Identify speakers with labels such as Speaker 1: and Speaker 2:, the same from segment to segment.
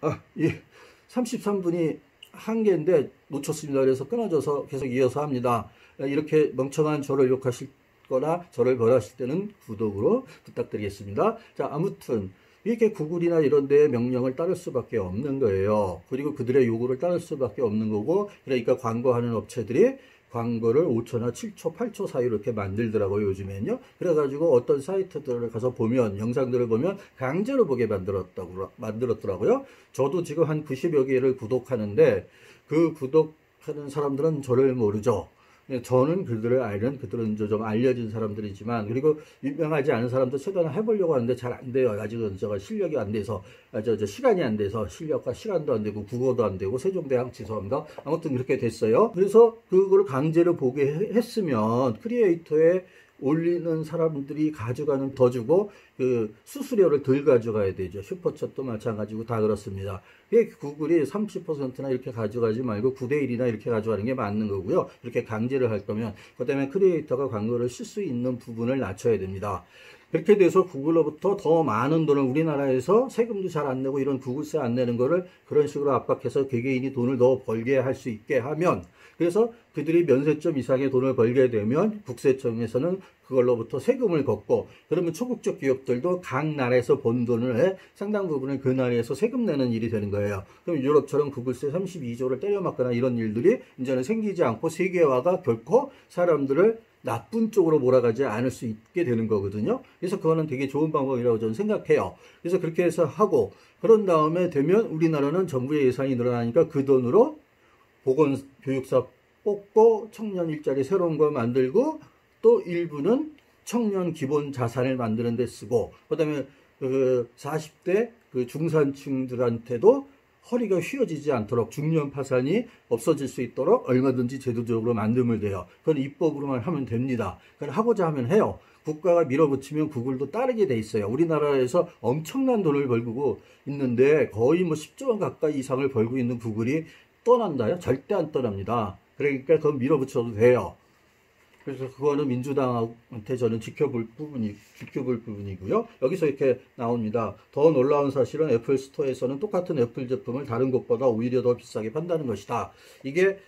Speaker 1: 아, 예. 33분이 한 개인데 놓쳤습니다. 그래서 끊어져서 계속 이어서 합니다. 이렇게 멍청한 저를 욕하실 거나 저를 벌하실 때는 구독으로 부탁드리겠습니다. 자, 아무튼 이렇게 구글이나 이런 데에 명령을 따를 수밖에 없는 거예요. 그리고 그들의 요구를 따를 수밖에 없는 거고 그러니까 광고하는 업체들이 광고를 5초나 7초, 8초 사이로 이렇게 만들더라고요, 요즘엔요. 그래가지고 어떤 사이트들을 가서 보면, 영상들을 보면 강제로 보게 만들었다고, 만들었더라고요. 저도 지금 한 90여 개를 구독하는데, 그 구독하는 사람들은 저를 모르죠. 예, 저는 그들을 알는 그들은 좀 알려진 사람들이지만 그리고 유명하지 않은 사람도 최근에 해보려고 하는데 잘 안 돼요. 아직은 제가 실력이 안 돼서 아, 저, 저 시간이 안 돼서 실력과 시간도 안 되고 국어도 안 되고 세종대학 죄송합니다. 아무튼 그렇게 됐어요. 그래서 그걸 강제로 보게 했으면 크리에이터의 올리는 사람들이 가져가는 더 주고 그 수수료를 덜 가져가야 되죠. 슈퍼챗도 마찬가지고 다 그렇습니다. 구글이 30%나 이렇게 가져가지 말고 9대1이나 이렇게 가져가는 게 맞는 거고요. 이렇게 강제를 할 거면 그 다음에 크리에이터가 광고를 쓸 수 있는 부분을 낮춰야 됩니다. 그렇게 돼서 구글로부터 더 많은 돈을 우리나라에서 세금도 잘 안 내고 이런 구글세 안 내는 거를 그런 식으로 압박해서 개개인이 돈을 더 벌게 할 수 있게 하면 그래서 그들이 면세점 이상의 돈을 벌게 되면 국세청에서는 그걸로부터 세금을 걷고 그러면 초국적 기업들도 각 나라에서 번 돈을 상당 부분을 그 나라에서 세금 내는 일이 되는 거예요. 그럼 유럽처럼 구글세 32조를 때려맞거나 이런 일들이 이제는 생기지 않고 세계화가 결코 사람들을 나쁜 쪽으로 몰아가지 않을 수 있게 되는 거거든요. 그래서 그거는 되게 좋은 방법이라고 저는 생각해요. 그래서 그렇게 해서 하고 그런 다음에 되면 우리나라는 정부의 예산이 늘어나니까 그 돈으로 보건 교육사 뽑고 청년 일자리 새로운 거 만들고 또 일부는 청년 기본 자산을 만드는 데 쓰고 그다음에 그 40대 그 중산층들한테도 허리가 휘어지지 않도록 중년 파산이 없어질 수 있도록 얼마든지 제도적으로 만들면 돼요. 그건 입법으로만 하면 됩니다. 그건 하고자 하면 해요. 국가가 밀어붙이면 구글도 따르게 돼 있어요. 우리나라에서 엄청난 돈을 벌고 있는데 거의 뭐 10조 원 가까이 이상을 벌고 있는 구글이 떠난다요? 절대 안 떠납니다. 그러니까 그건 밀어붙여도 돼요. 그래서 그거는 민주당한테 저는 지켜볼 부분이 지켜볼 부분이고요. 여기서 이렇게 나옵니다. 더 놀라운 사실은 애플 스토어에서는 똑같은 애플 제품을 다른 곳보다 오히려 더 비싸게 판다는 것이다. 이게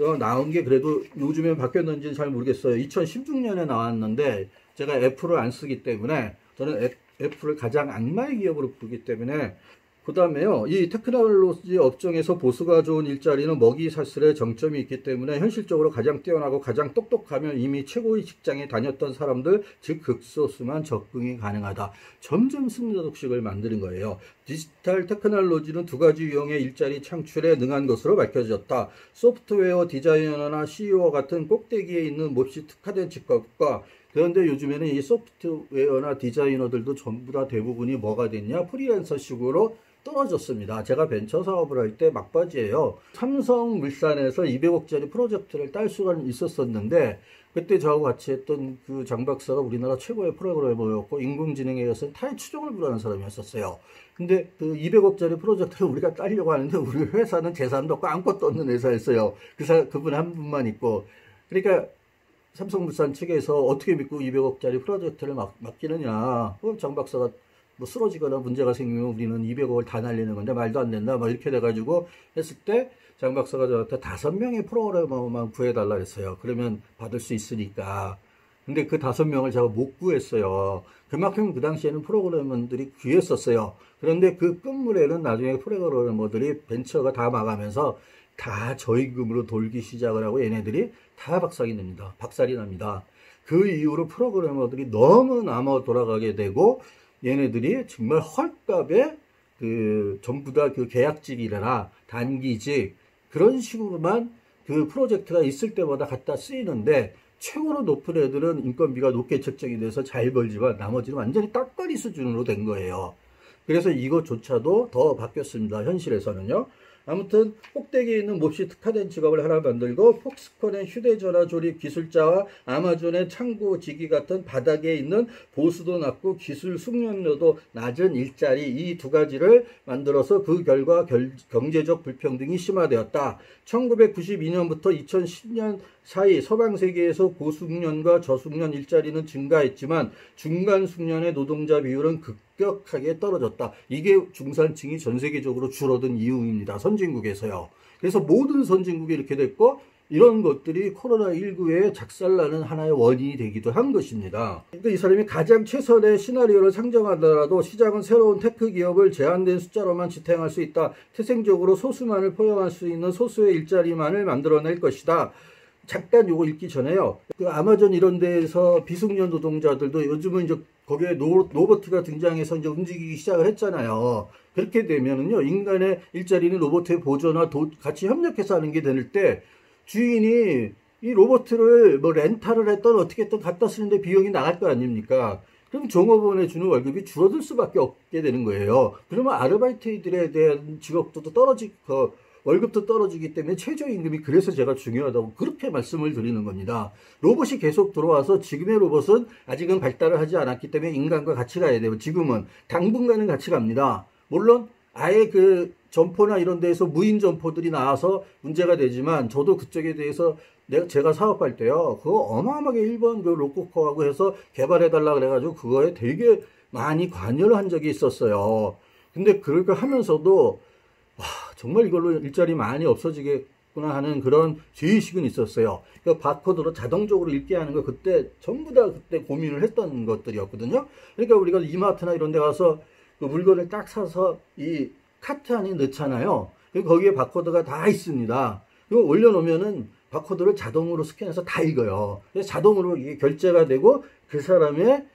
Speaker 1: 어, 나온 게 그래도 요즘에 바뀌었는지는 잘 모르겠어요. 2016년에 나왔는데 제가 애플을 안 쓰기 때문에 저는 애, 애플을 가장 악마의 기업으로 보기 때문에 그 다음에요. 이 테크놀로지 업종에서 보수가 좋은 일자리는 먹이 사슬의 정점이 있기 때문에 현실적으로 가장 뛰어나고 가장 똑똑하면 이미 최고의 직장에 다녔던 사람들, 즉 극소수만 적응이 가능하다. 점점 승자독식을 만드는 거예요. 디지털 테크놀로지는 두 가지 유형의 일자리 창출에 능한 것으로 밝혀졌다. 소프트웨어 디자이너나 CEO 같은 꼭대기에 있는 몹시 특화된 직업과 그런데 요즘에는 이 소프트웨어나 디자이너들도 전부 다 대부분이 뭐가 됐냐? 프리랜서식으로 떨어졌습니다. 제가 벤처 사업을 할 때 막바지예요. 삼성 물산에서 200억짜리 프로젝트를 딸 수가 있었었는데 그때 저하고 같이 했던 그 장 박사가 우리나라 최고의 프로그래머였고 인공지능에 서는 타의 추종을 불하는 사람이었었어요. 근데 그 200억짜리 프로젝트를 우리가 따려고 하는데 우리 회사는 재산도 없고 아무것도 없는 회사였어요. 그 사, 그분 한 분만 있고. 그러니까 삼성물산 측에서 어떻게 믿고 200억짜리 프로젝트를 맡, 맡기느냐. 어, 장 박사가 뭐 쓰러지거나 문제가 생기면 우리는 200억을 다 날리는 건데 말도 안 된다. 뭐 이렇게 돼가지고 했을 때 장 박사가 저한테 다섯 명의 프로그래머만 구해달라 했어요. 그러면 받을 수 있으니까. 근데 그 다섯 명을 제가 못 구했어요. 그만큼 그 당시에는 프로그래머들이 귀했었어요. 그런데 그 끝물에는 나중에 프로그래머들이 벤처가 다 망하면서 다 저임금으로 돌기 시작을 하고 얘네들이 다 박살이 납니다. 박살이 납니다. 그 이후로 프로그래머들이 너무 남아 돌아가게 되고 얘네들이 정말 헐값에 그 전부 다 그 계약직이라 단기직 그런 식으로만 그 프로젝트가 있을 때마다 갖다 쓰이는데 최고로 높은 애들은 인건비가 높게 책정이 돼서 잘 벌지만 나머지는 완전히 딱거리 수준으로 된 거예요. 그래서 이것조차도 더 바뀌었습니다. 현실에서는요. 아무튼 꼭대기에 있는 몹시 특화된 직업을 하나 만들고 폭스콘의 휴대전화 조립 기술자와 아마존의 창고지기 같은 바닥에 있는 보수도 낮고 기술 숙련도도 낮은 일자리 이 두 가지를 만들어서 그 결과 결, 경제적 불평등이 심화되었다. 1992년부터 2010년 사이 서방 세계에서 고숙련과 저숙련 일자리는 증가했지만 중간 숙련의 노동자 비율은 극 급격하게 떨어졌다. 이게 중산층이 전 세계적으로 줄어든 이유입니다. 선진국에서요. 그래서 모든 선진국이 이렇게 됐고 이런 것들이 코로나19에 작살나는 하나의 원인이 되기도 한 것입니다. 그러니까 이 사람이 가장 최선의 시나리오를 상정하더라도 시장은 새로운 테크 기업을 제한된 숫자로만 지탱할 수 있다. 태생적으로 소수만을 포용할 수 있는 소수의 일자리만을 만들어낼 것이다. 잠깐 요거 읽기 전에요. 그 아마존 이런 데에서 비숙련 노동자들도 요즘은 이제 거기에 로, 로버트가 등장해서 이제 움직이기 시작을 했잖아요. 그렇게 되면은요, 인간의 일자리는 로봇의 보조나 도, 같이 협력해서 하는 게 될 때, 주인이 이 로버트를 뭐 렌탈을 했던 어떻게 했던 갖다 쓰는데 비용이 나갈 거 아닙니까? 그럼 종업원에 주는 월급이 줄어들 수밖에 없게 되는 거예요. 그러면 아르바이트들에 대한 직업도 떨어지, 그 월급도 떨어지기 때문에 최저임금이 그래서 제가 중요하다고 그렇게 말씀을 드리는 겁니다. 로봇이 계속 들어와서 지금의 로봇은 아직은 발달을 하지 않았기 때문에 인간과 같이 가야 돼요. 지금은 당분간은 같이 갑니다. 물론 아예 그 점포나 이런 데에서 무인 점포들이 나와서 문제가 되지만 저도 그쪽에 대해서 내가 제가 사업할 때요 그거 어마어마하게 일본 그 로코코하고 해서 개발해 달라 그래가지고 그거에 되게 많이 관여를 한 적이 있었어요. 근데 그걸 하면서도 와 정말 이걸로 일자리 많이 없어지겠구나 하는 그런 죄의식은 있었어요. 그 바코드로 자동적으로 읽게 하는 거 그때 전부 다 그때 고민을 했던 것들이었거든요. 그러니까 우리가 이마트나 이런 데 가서 그 물건을 딱 사서 이 카트 안에 넣잖아요. 거기에 바코드가 다 있습니다. 이거 올려놓으면은 바코드를 자동으로 스캔해서 다 읽어요. 자동으로 이게 결제가 되고 그 사람의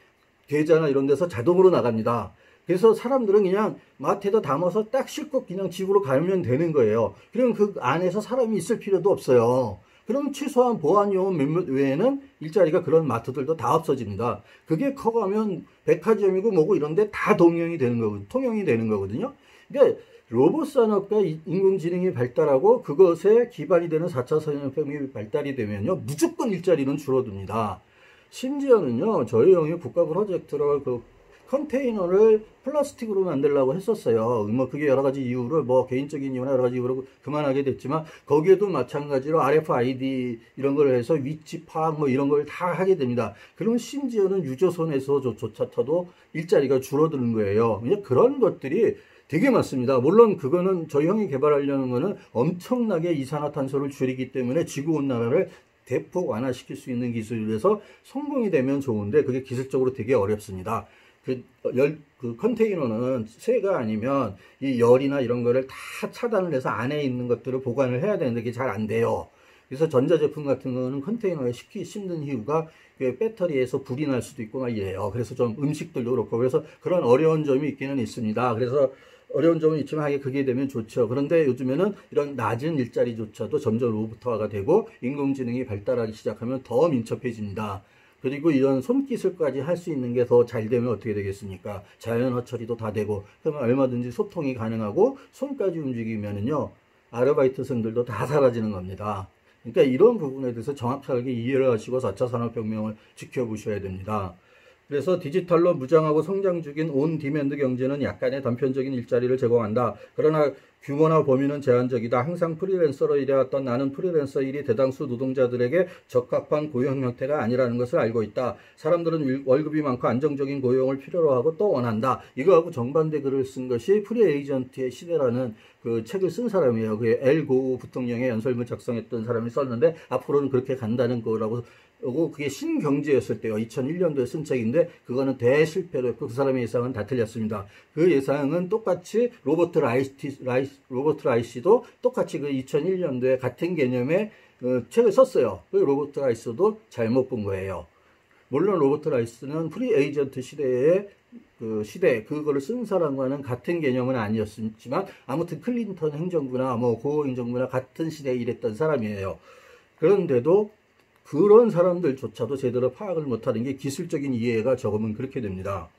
Speaker 1: 계좌나 이런 데서 자동으로 나갑니다. 그래서 사람들은 그냥 마트에다 담아서 딱 싣고 그냥 집으로 가면 되는 거예요. 그러면 그 안에서 사람이 있을 필요도 없어요. 그럼 최소한 보안요원 몇몇 외에는 일자리가 그런 마트들도 다 없어집니다. 그게 커가면 백화점이고 뭐고 이런데 다 동용이 되는 거거든요. 통용이 되는 거거든요. 그러니까 로봇 산업과 인공지능이 발달하고 그것에 기반이 되는 4차 산업혁명이 발달이 되면요. 무조건 일자리는 줄어듭니다. 심지어는요. 저희 형이 국가 프로젝트로 그 컨테이너를 플라스틱으로 만들려고 했었어요. 뭐 그게 여러 가지 이유로 뭐 개인적인 이유나 여러 가지 이유로 그만하게 됐지만 거기에도 마찬가지로 RFID 이런 걸 해서 위치 파악 뭐 이런 걸 다 하게 됩니다. 그러면 심지어는 유조선에서조차도 일자리가 줄어드는 거예요. 그런 것들이 되게 많습니다. 물론 그거는 저희 형이 개발하려는 거는 엄청나게 이산화탄소를 줄이기 때문에 지구온난화를 대폭 완화시킬 수 있는 기술이라서 성공이 되면 좋은데 그게 기술적으로 되게 어렵습니다. 그, 열, 그 컨테이너는 쇠가 아니면 이 열이나 이런 거를 다 차단을 해서 안에 있는 것들을 보관을 해야 되는데 그게 잘 안 돼요. 그래서 전자제품 같은 거는 컨테이너에 쉽게 심는 이유가 그 배터리에서 불이 날 수도 있고 막 이래요. 그래서 좀 음식들도 그렇고 그래서 그런 어려운 점이 있기는 있습니다. 그래서 어려운 점은 있지만 하게 그게 되면 좋죠. 그런데 요즘에는 이런 낮은 일자리조차도 점점 로봇화가 되고 인공지능이 발달하기 시작하면 더 민첩해집니다. 그리고 이런 손기술까지 할 수 있는 게 더 잘 되면 어떻게 되겠습니까? 자연어 처리도 다 되고 그러면 얼마든지 소통이 가능하고 손까지 움직이면은요 아르바이트생들도 다 사라지는 겁니다. 그러니까 이런 부분에 대해서 정확하게 이해를 하시고 4차 산업혁명을 지켜보셔야 됩니다. 그래서 디지털로 무장하고 성장 중인 온 디맨드 경제는 약간의 단편적인 일자리를 제공한다. 그러나 규모나 범위는 제한적이다. 항상 프리랜서로 일해왔던 나는 프리랜서 일이 대당수 노동자들에게 적합한 고용 형태가 아니라는 것을 알고 있다. 사람들은 월급이 많고 안정적인 고용을 필요로 하고 또 원한다. 이거하고 정반대 글을 쓴 것이 프리 에이전트의 시대라는 그 책을 쓴 사람이에요. 그 엘고 부통령의 연설문 작성했던 사람이 썼는데 앞으로는 그렇게 간다는 거라고 그게 신경제였을 때요. 2001년도에 쓴 책인데 그거는 대실패로 했고 그 사람의 예상은 다 틀렸습니다. 그 예상은 똑같이 로버트 라이시, 라이, 로버트 라이시도 똑같이 그 2001년도에 같은 개념의 어, 책을 썼어요. 그 로버트 라이스도 잘못 본 거예요. 물론 로버트 라이스는 프리 에이전트 시대에 그 시대 그거를 쓴 사람과는 같은 개념은 아니었지만 아무튼 클린턴 행정부나 뭐고 행정부나 같은 시대에 일했던 사람이에요. 그런데도 그런 사람들조차도 제대로 파악을 못하는 게 기술적인 이해가 적으면 그렇게 됩니다.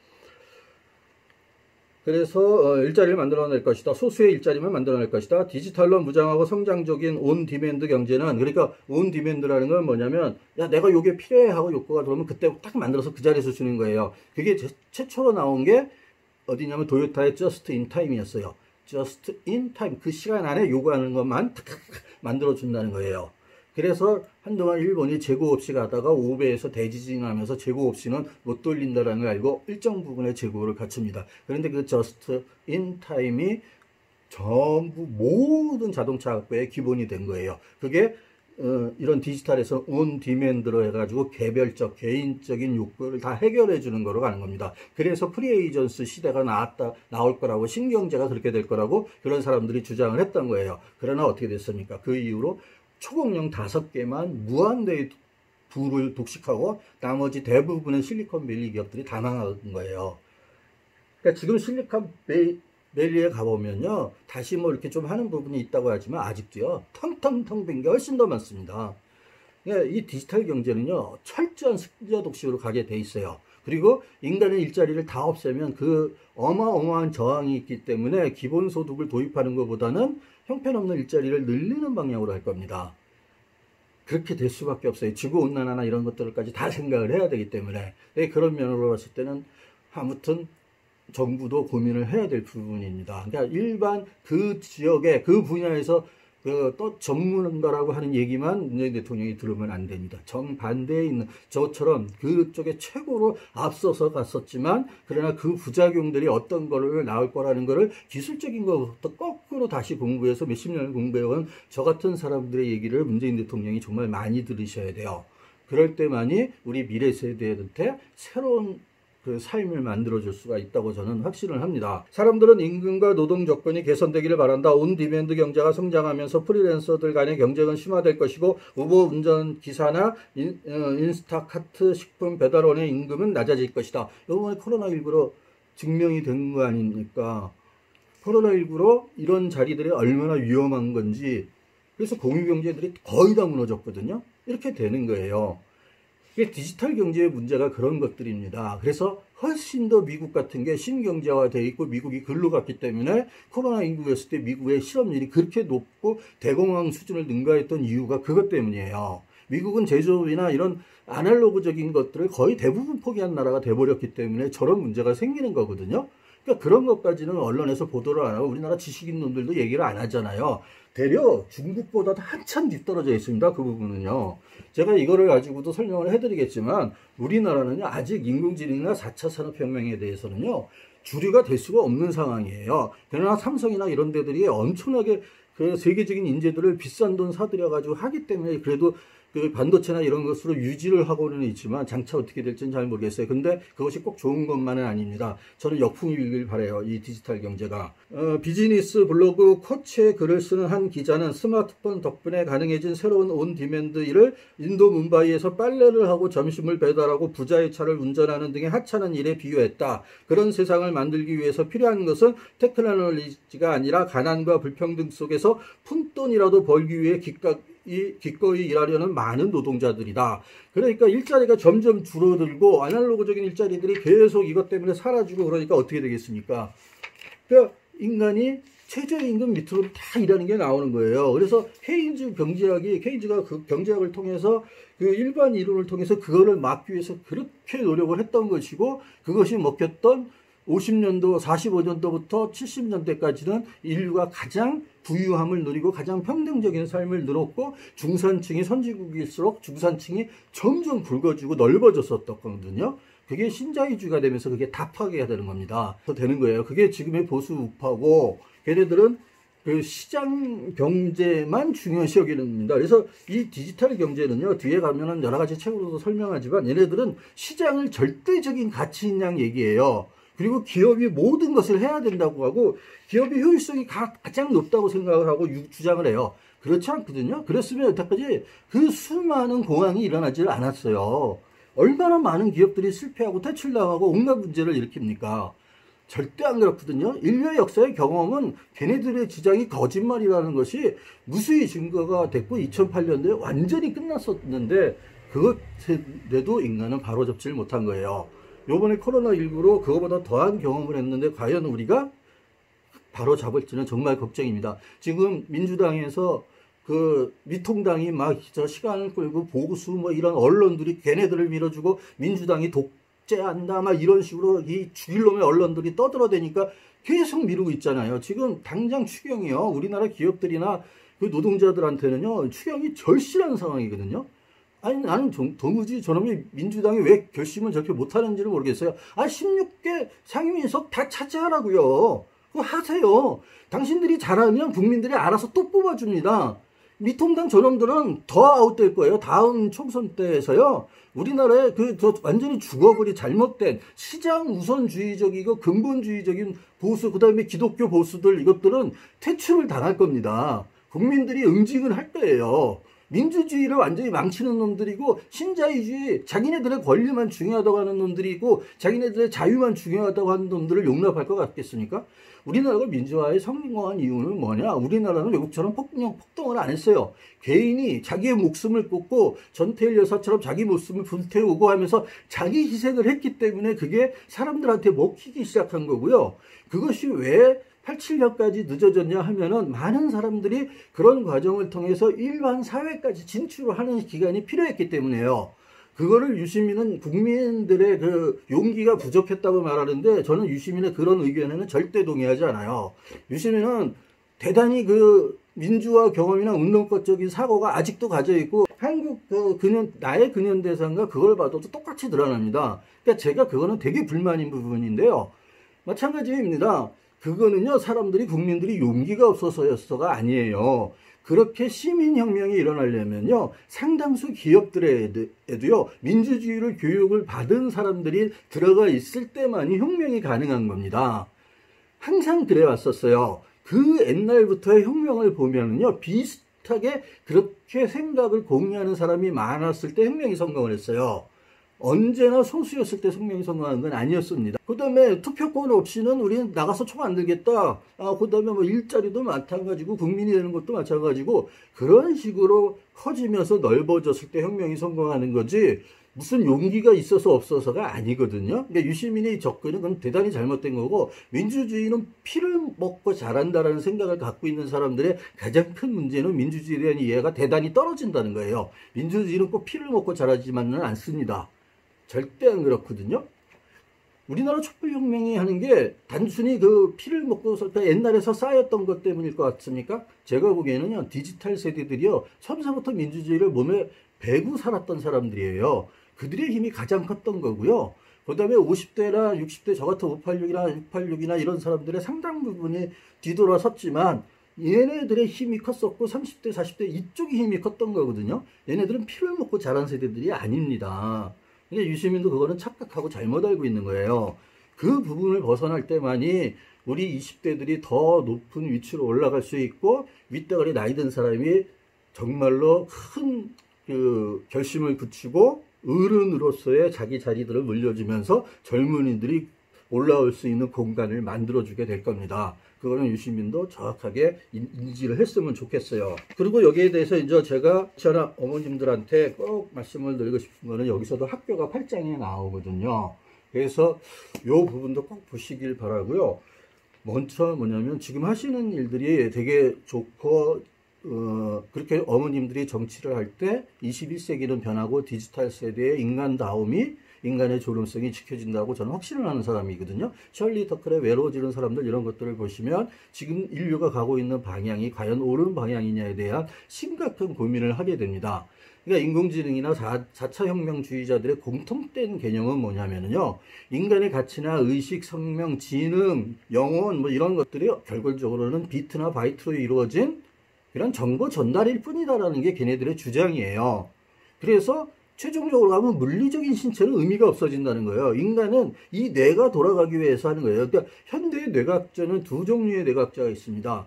Speaker 1: 그래서 어, 일자리를 만들어낼 것이다. 소수의 일자리만 만들어낼 것이다. 디지털로 무장하고 성장적인 온 디맨드 경제는 그러니까 온 디맨드라는 건 뭐냐면 야 내가 요게 필요해 하고 욕구가 들어오면 그때 딱 만들어서 그 자리에서 주는 거예요. 그게 제, 최초로 나온 게 어디냐면 도요타의 저스트 인 타임이었어요. 저스트 인 타임 그 시간 안에 요구하는 것만 탁탁 만들어 준다는 거예요. 그래서 한동안 일본이 재고 없이 가다가 오배에서 대지진하면서 재고 없이는 못 돌린다라는 걸 알고 일정 부분의 재고를 갖춥니다. 그런데 그 저스트 인 타임이 전부 모든 자동차 학부의 기본이 된 거예요. 그게 어, 이런 디지털에서 온 디맨드로 해가지고 개별적 개인적인 욕구를 다 해결해 주는 거로 가는 겁니다. 그래서 프리에이전스 시대가 나왔다 나올 거라고 신경제가 그렇게 될 거라고 그런 사람들이 주장을 했던 거예요. 그러나 어떻게 됐습니까? 그 이후로 초공룡 다섯 개만 무한대의 부를 독식하고 나머지 대부분의 실리콘밸리 기업들이 다 망한 거예요. 그러니까 지금 실리콘밸리에 가보면요. 다시 뭐 이렇게 좀 하는 부분이 있다고 하지만 아직도요. 텅텅텅 빈 게 훨씬 더 많습니다. 그러니까 이 디지털 경제는요. 철저한 승자 독식으로 가게 돼 있어요. 그리고 인간의 일자리를 다 없애면 그 어마어마한 저항이 있기 때문에 기본소득을 도입하는 것보다는 형편없는 일자리를 늘리는 방향으로 할 겁니다. 그렇게 될 수밖에 없어요. 지구온난화나 이런 것들까지 다 생각을 해야 되기 때문에. 네, 그런 면으로 봤을 때는 아무튼 정부도 고민을 해야 될 부분입니다. 그러니까 일반 그 지역에 그 분야에서 그 또 전문가라고 하는 얘기만 문재인 대통령이 들으면 안 됩니다. 정반대에 있는 저처럼 그쪽에 최고로 앞서서 갔었지만 그러나 그 부작용들이 어떤 거를 나올 거라는 거를 기술적인 것부터 거꾸로 다시 공부해서 몇십 년을 공부해온 저 같은 사람들의 얘기를 문재인 대통령이 정말 많이 들으셔야 돼요. 그럴 때만이 우리 미래 세대한테 새로운 그 삶을 만들어줄 수가 있다고 저는 확신을 합니다. 사람들은 임금과 노동 조건이 개선되기를 바란다. 온 디맨드 경제가 성장하면서 프리랜서들 간의 경쟁은 심화될 것이고 우버 운전 기사나 인, 어, 스타카트 식품 배달원의 임금은 낮아질 것이다. 이번에 코로나19로 증명이 된 거 아닙니까? 코로나19로 이런 자리들이 얼마나 위험한 건지 그래서 공유경제들이 거의 다 무너졌거든요. 이렇게 되는 거예요. 이게 디지털 경제의 문제가 그런 것들입니다. 그래서 훨씬 더 미국 같은 게 신경제화되어 있고 미국이 글로 갔기 때문에 코로나19였을 때 미국의 실업률이 그렇게 높고 대공황 수준을 능가했던 이유가 그것 때문이에요. 미국은 제조업이나 이런 아날로그적인 것들을 거의 대부분 포기한 나라가 돼버렸기 때문에 저런 문제가 생기는 거거든요. 그러니까 그런 것까지는 언론에서 보도를 안 하고 우리나라 지식인 놈들도 얘기를 안 하잖아요. 대려 중국보다도 한참 뒤떨어져 있습니다. 그 부분은요. 제가 이거를 가지고도 설명을 해드리겠지만 우리나라는 아직 인공지능이나 4차 산업혁명에 대해서는요. 주류가 될 수가 없는 상황이에요. 그러나 삼성이나 이런 데들이 엄청나게 그 세계적인 인재들을 비싼 돈 사들여 가지고 하기 때문에 그래도 그 반도체나 이런 것으로 유지를 하고는 있지만 장차 어떻게 될지는 잘 모르겠어요. 근데 그것이 꼭 좋은 것만은 아닙니다. 저는 역풍이길 바래요. 이 디지털 경제가. 어, 비즈니스 블로그 코치에 글을 쓰는 한 기자는 스마트폰 덕분에 가능해진 새로운 온 디맨드 일을 인도 문바이에서 빨래를 하고 점심을 배달하고 부자의 차를 운전하는 등의 하찮은 일에 비유했다. 그런 세상을 만들기 위해서 필요한 것은 테크놀로지가 아니라 가난과 불평등 속에서 푼돈이라도 벌기 위해 기각 이 기꺼이 일하려는 많은 노동자들이다. 그러니까 일자리가 점점 줄어들고 아날로그적인 일자리들이 계속 이것 때문에 사라지고 그러니까 어떻게 되겠습니까? 그러니까 인간이 최저임금 밑으로 다 일하는 게 나오는 거예요. 그래서 케인즈 경제학이 케인즈가 그 경제학을 통해서 그 일반 이론을 통해서 그거를 막기 위해서 그렇게 노력을 했던 것이고 그것이 먹혔던 50년도, 45년도부터 70년대까지는 인류가 가장 부유함을 누리고 가장 평등적인 삶을 누렸고 중산층이 선진국일수록 중산층이 점점 굵어지고 넓어졌었거든요. 그게 신자유주의가 되면서 그게 다 파괴가 되는 겁니다. 되는 거예요. 그게 지금의 보수 우파고 걔네들은 그 시장 경제만 중요시 여기는겁니다. 그래서 이 디지털 경제는요, 뒤에 가면은 여러 가지 책으로도 설명하지만 얘네들은 시장을 절대적인 가치인 양 얘기해요. 그리고 기업이 모든 것을 해야 된다고 하고 기업의 효율성이 가장 높다고 생각을 하고 주장을 해요. 그렇지 않거든요. 그랬으면 여태까지 그 수많은 공황이 일어나질 않았어요. 얼마나 많은 기업들이 실패하고 퇴출당하고 온갖 문제를 일으킵니까? 절대 안 그렇거든요. 인류의 역사의 경험은 걔네들의 주장이 거짓말이라는 것이 무수히 증거가 됐고 2008년도에 완전히 끝났었는데 그것에도 인간은 바로잡지를 못한 거예요. 요번에 코로나19로 그거보다 더한 경험을 했는데 과연 우리가 바로 잡을지는 정말 걱정입니다. 지금 민주당에서 그 미통당이 막 저 시간을 끌고 보수 뭐 이런 언론들이 걔네들을 밀어주고 민주당이 독재한다 막 이런 식으로 이 죽일 놈의 언론들이 떠들어대니까 계속 미루고 있잖아요. 지금 당장 추경이요. 우리나라 기업들이나 그그 노동자들한테는요 추경이 절실한 상황이거든요. 아니 나는 정, 도무지 저놈이 민주당이 왜 결심을 저렇게 못하는지를 모르겠어요. 아 16개 상임위에서 다 차지하라고요. 그거 하세요. 당신들이 잘하면 국민들이 알아서 또 뽑아줍니다. 미통당 저놈들은 더 아웃될 거예요. 다음 총선 때에서요. 우리나라의 그, 저 완전히 죽어버리 잘못된 시장 우선주의적이고 근본주의적인 보수, 그 다음에 기독교 보수들 이것들은 퇴출을 당할 겁니다. 국민들이 응징을 할 거예요. 민주주의를 완전히 망치는 놈들이고 신자유주의 자기네들의 권리만 중요하다고 하는 놈들이고 자기네들의 자유만 중요하다고 하는 놈들을 용납할 것 같겠습니까? 우리나라가 민주화에 성공한 이유는 뭐냐? 우리나라는 외국처럼 폭력, 폭동을 안 했어요. 개인이 자기의 목숨을 꽂고 전태일 여사처럼 자기 목숨을 불태우고 하면서 자기 희생을 했기 때문에 그게 사람들한테 먹히기 시작한 거고요. 그것이 왜 87년까지 늦어졌냐 하면은 많은 사람들이 그런 과정을 통해서 일반 사회까지 진출을 하는 기간이 필요했기 때문에요. 그거를 유시민은 국민들의 그 용기가 부족했다고 말하는데 저는 유시민의 그런 의견에는 절대 동의하지 않아요. 유시민은 대단히 그 민주화 경험이나 운동권적인 사고가 아직도 가져 있고 한국 그 근현 나의 근현 대상과 그걸 봐도 똑같이 드러납니다. 그러니까 제가 그거는 되게 불만인 부분인데요. 마찬가지입니다. 그거는요 사람들이 국민들이 용기가 없어서였어가 아니에요. 그렇게 시민혁명이 일어나려면요, 상당수 기업들에도요, 민주주의를 교육을 받은 사람들이 들어가 있을 때만이 혁명이 가능한 겁니다. 항상 그래왔었어요. 그 옛날부터의 혁명을 보면은요, 비슷하게 그렇게 생각을 공유하는 사람이 많았을 때 혁명이 성공을 했어요. 언제나 소수였을 때 성명이 성공한 건 아니었습니다. 그 다음에 투표권 없이는 우리는 나가서 총 안 들겠다. 아, 그 다음에 뭐 일자리도 마찬가지고 국민이 되는 것도 마찬가지고 그런 식으로 커지면서 넓어졌을 때 혁명이 성공하는 거지 무슨 용기가 있어서 없어서가 아니거든요. 그러니까 유시민의 접근은 그건 대단히 잘못된 거고 민주주의는 피를 먹고 자란다라는 생각을 갖고 있는 사람들의 가장 큰 문제는 민주주의에 대한 이해가 대단히 떨어진다는 거예요. 민주주의는 꼭 피를 먹고 자라지만은 않습니다. 절대 안 그렇거든요. 우리나라 촛불혁명이 하는 게 단순히 그 피를 먹고 그러니까 옛날에서 쌓였던 것 때문일 것 같습니까? 제가 보기에는요, 디지털 세대들이요, 처음부터 민주주의를 몸에 배고 살았던 사람들이에요. 그들의 힘이 가장 컸던 거고요. 그 다음에 50대나 60대, 저 같은 586이나 686이나 이런 사람들의 상당 부분이 뒤돌아섰지만, 얘네들의 힘이 컸었고 30대, 40대 이쪽이 힘이 컸던 거거든요. 얘네들은 피를 먹고 자란 세대들이 아닙니다. 근데 유시민도 그거는 착각하고 잘못 알고 있는 거예요. 그 부분을 벗어날 때만이 우리 20대들이 더 높은 위치로 올라갈 수 있고 윗대가리 나이 든 사람이 정말로 큰 그 결심을 굳히고 어른으로서의 자기 자리들을 물려주면서 젊은이들이 올라올 수 있는 공간을 만들어주게 될 겁니다. 그거는 유시민도 정확하게 인지를 했으면 좋겠어요. 그리고 여기에 대해서 이제 제가 저나 어머님들한테 꼭 말씀을 드리고 싶은 거는 여기서도 학교가 8장에 나오거든요. 그래서 이 부분도 꼭 보시길 바라고요. 먼저 뭐냐면 지금 하시는 일들이 되게 좋고 어, 그렇게 어머님들이 정치를 할 때 21세기는 변하고 디지털 세대의 인간다움이 인간의 존엄성이 지켜진다고 저는 확신을 하는 사람이거든요. 셜리 터클의 외로워지는 사람들 이런 것들을 보시면 지금 인류가 가고 있는 방향이 과연 옳은 방향이냐에 대한 심각한 고민을 하게 됩니다. 그러니까 인공지능이나 4, 차 혁명주의자들의 공통된 개념은 뭐냐면요. 인간의 가치나 의식, 성명, 지능, 영혼 뭐 이런 것들이 결과적으로는 비트나 바이트로 이루어진 이런 정보 전달일 뿐이다라는 게 걔네들의 주장이에요. 그래서 최종적으로 가면 물리적인 신체는 의미가 없어진다는 거예요. 인간은 이 뇌가 돌아가기 위해서 하는 거예요. 그러니까 현대의 뇌과학자는 두 종류의 뇌과학자가 있습니다.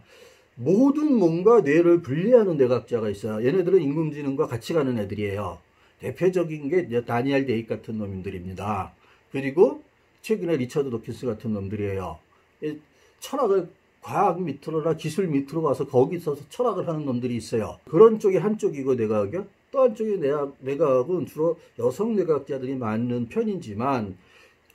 Speaker 1: 모든 몸과 뇌를 분리하는 뇌과학자가 있어요. 얘네들은 인공지능과 같이 가는 애들이에요. 대표적인 게 다니엘 데이 같은 놈들입니다. 그리고 최근에 리처드 도킨스 같은 놈들이에요. 철학을 과학 밑으로나 기술 밑으로 가서 거기서 철학을 하는 놈들이 있어요. 그런 쪽이 한쪽이고 내과학이요. 또 내각, 내각은 주로 여성 내각자들이 많은 편이지만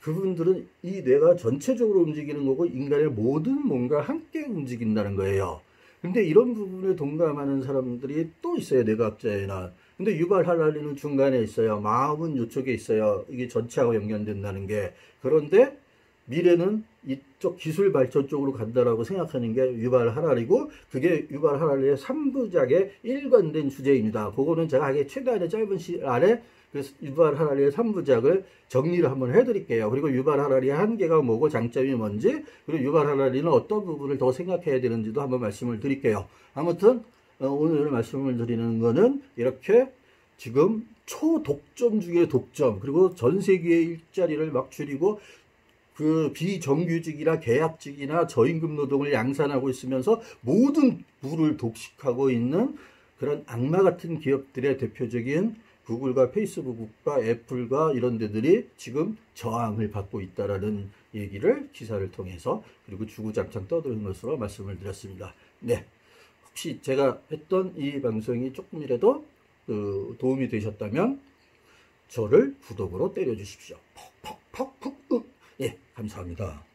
Speaker 1: 그분들은 이 뇌가 전체적으로 움직이는 거고 인간의 모든 뭔가 함께 움직인다는 거예요. 근데 이런 부분에 동감하는 사람들이 또 있어요. 뇌과학자에는. 근데 유발 할랄리는 중간에 있어요. 마음은 이쪽에 있어요. 이게 전체하고 연결된다는 게. 그런데 미래는 이쪽 기술 발전 쪽으로 간다라고 생각하는 게 유발 하랄이고 그게 유발 하랄의 3부작의 일관된 주제입니다. 그거는 제가 하게 최대한의 짧은 시간에 그 유발 하랄의 3부작을 정리를 한번 해드릴게요. 그리고 유발 하랄의 한계가 뭐고 장점이 뭔지 그리고 유발 하랄이는 어떤 부분을 더 생각해야 되는지도 한번 말씀을 드릴게요. 아무튼 어, 오늘 말씀을 드리는 거는 이렇게 지금 초독점 중에 독점 그리고 전 세계의 일자리를 막 줄이고 그 비정규직이나 계약직이나 저임금 노동을 양산하고 있으면서 모든 부를 독식하고 있는 그런 악마 같은 기업들의 대표적인 구글과 페이스북과 애플과 이런 데들이 지금 저항을 받고 있다라는 얘기를 기사를 통해서 그리고 주구장창 떠드는 것으로 말씀을 드렸습니다. 네. 혹시 제가 했던 이 방송이 조금이라도 그 도움이 되셨다면 저를 구독으로 때려주십시오. 퍽퍽퍽 푹. 예, 감사합니다.